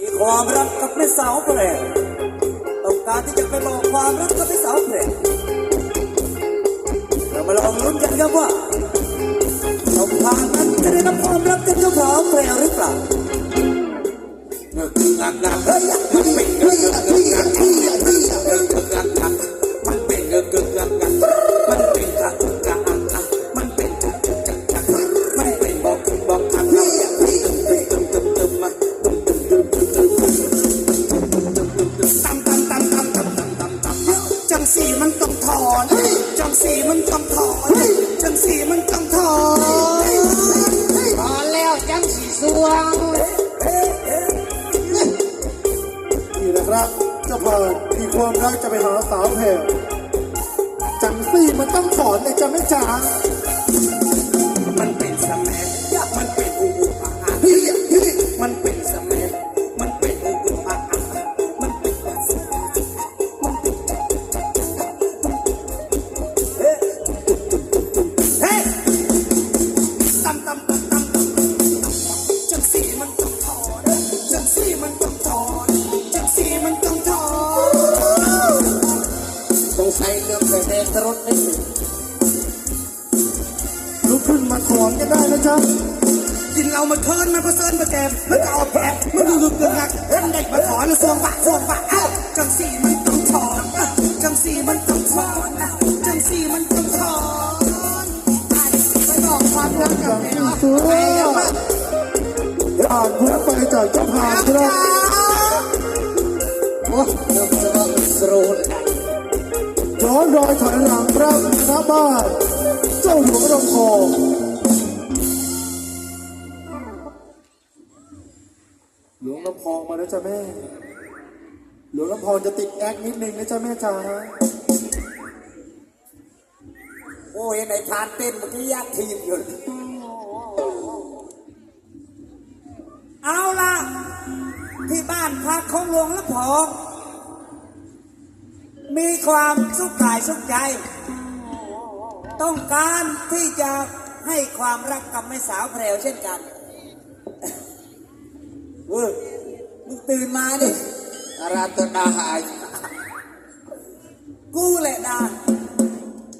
มีความรักกับแม่สาวแปลกต้องการที่จะไปบอกความรักกับแม่สาวแปลกเรามาลองลุ้นกันครับว่าสองทางนั้นจะได้รับความรักจากเจ้าสาวแปลกหรือเปล่าเงือกงักงักเฮ้ยมันเป็นเงือกงักงักเงือกงักงักมั จังสีสวงนี่นะครับเจะเปิดมีความรักจะไปหาสาวแพรวจังซี่มันต้องสอนเลยจะไม่จ๋า ขึ้นมาถอนกันได้นะจ๊ะกินเรามาเทินมาประเสริญมาแกมมันก็เอาแผลมันดูดูเกินหักเห็นเด็กมาถอนสวงปะสวงปะเอ้าจังสี่มันต้องถอนจังสี่มันต้องถอนจังสี่มันต้องถอนไปบอกความรักกับแม่น้องสวยอ่านพ้นไปจากเจ้าพานครับโอ้เริ่มจะว่าสโตรย้อนรอยถอยหลังครับหน้าบ้านเจ้าหลวงรองทอง องมาแล้วจ้ะแม่ หลวงลำพองจะติดแอคนิดนึงนะจ๊ะแม่จ๋าโอ้ยในทานเต้นเมื่อกี้ยากทีมอยู่ เอาล่ะ ที่บ้านพักของหลวงละพอง มีความสุขกายสุขใจ ต้องการที่จะให้ความรักกับแม่สาวแพรวเช่นกันเว้ย มึงตื่นมาดิอาราตนาหายกูแหละดา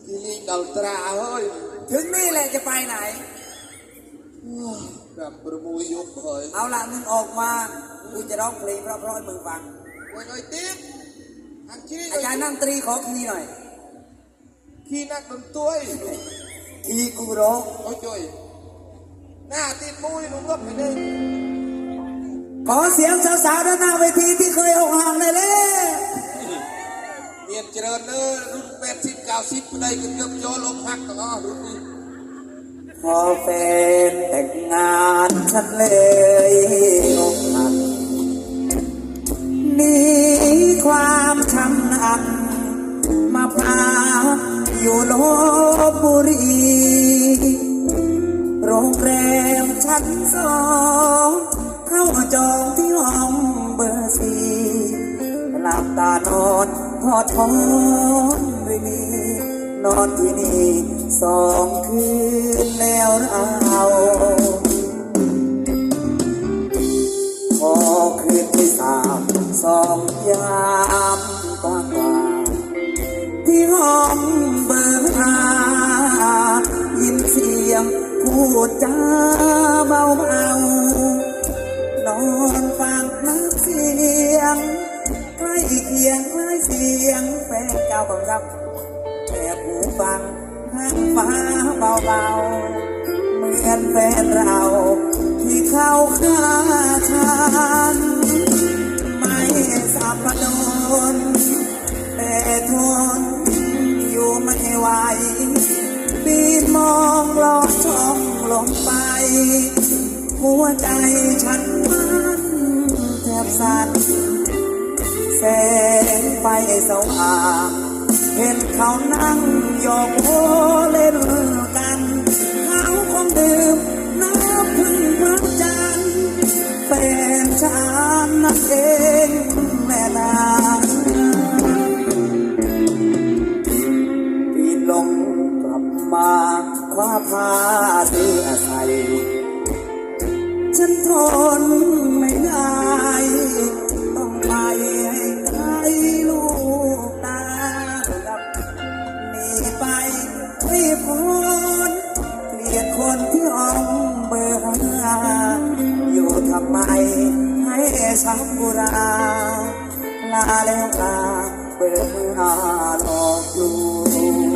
กิลิงดัลตราเฮ้ยถึงนี่แหละจะไปไหนแบบประมุยยุบเฮ้ยเอาล่ะมึงออกมากูจะร้องเพลงเพราะๆให้มึงฟังไว้หน่อยติ๊บอันชี้อาจารย์นั่งตรีขอคีย์หน่อยขี้นักดนตรีคีย์กูร้องโอ้ยจอยหน้าติดมุยหนุ่มก็ไปเลย ขอเสียงสาวๆด้านหน้าเวทีที่เคยอกห่างเลยเลยเมียนเจริญเนอรุ่นแปดสิบเก้าสิบไปได้กันเกือบโยลมพักต่อรุ่นนี้พอแฟนแต่งงานฉันเลยอกหักหนีความช้ำหนักมาพักอยู่ลบบุรี โรงแรมชั้นสอง เข้าจองที่ห้องเบอร์สี่หลับตานอนพอดท้อนไม่มีนอนที่นี่สองคืนแล้วเราพอคืนที่สามสองยามกว่ากว่าที่ห้องเบอร์ห้ายินเสียงพูดจาเบาเก่าของเราแอบหูฟังข้างฟ้าเบาๆ เหมือนแฟนเรา ที่เข้าฆ่าฉันไม่สับโดนแต่ทนอยู่ไม่ไหวปีนมองลอดช่องลงไป หัวใจฉันมันแทบสั่นแสงไฟสว่าง เห็นเขานั่งโยอกโอเล่นกันเขาคงดื่มน้ำพึ่งพระจันทร์แฟนฉันนั่นเองแม่นางปีนลงกลับมาคว้าผ้าเสื้อใส่ฉันทนไม่ได้ต้องไปไหน ช้ำบุราลาแล้วลาเปิดมืออาหลอกลวง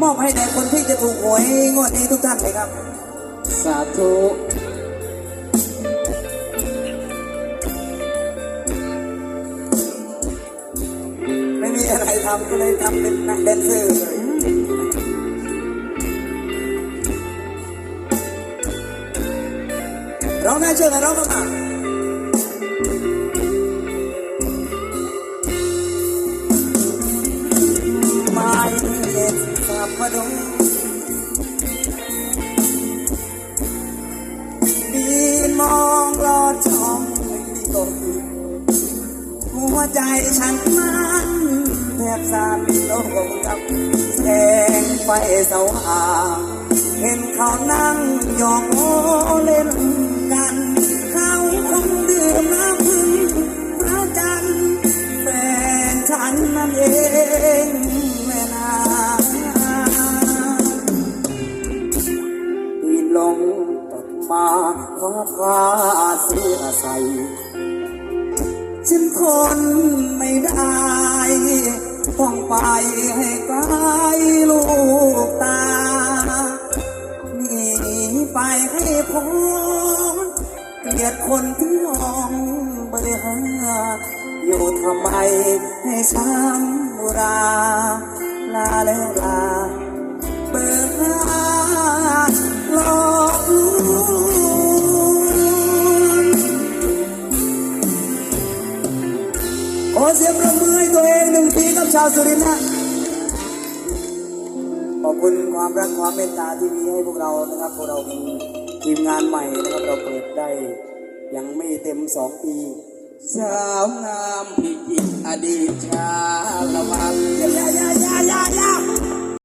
มอบให้แด่คนที่จะถูกหวยงวดนี้ทุกท่านเลยครับ สาธุไม่มีอะไรทำก็เลยทำเป็นนักแดนเซอร์ ร้องได้ช่วยกันร้องกันมาไม่เห็นสับมาดูดีมองลอดช่องไม่ตกหัวใจฉันมันแทบสั่นโลกกับแสงไฟสว่างเห็นเขานั่งหยอกโอเล่น มาขอพาเสื้อใส่ฉันทนไม่ได้ต้องไปให้ไกลลูกตาหนีไปให้พ้นเกลียดคนที่มองเบื่ออยู่ทำไมให้ช้ำราลาแล้วลา ชาวสุรินทร์นะขอบคุณความรักความเมตตาที่มีให้พวกเรานะครับพวกเราเป็นทีมงานใหม่นะครับเราเปิดได้ยังไม่เต็มสองปีสาวงามพิจิตรอดีตชาละวันอย่าอย่าอย่าอย่าอย่า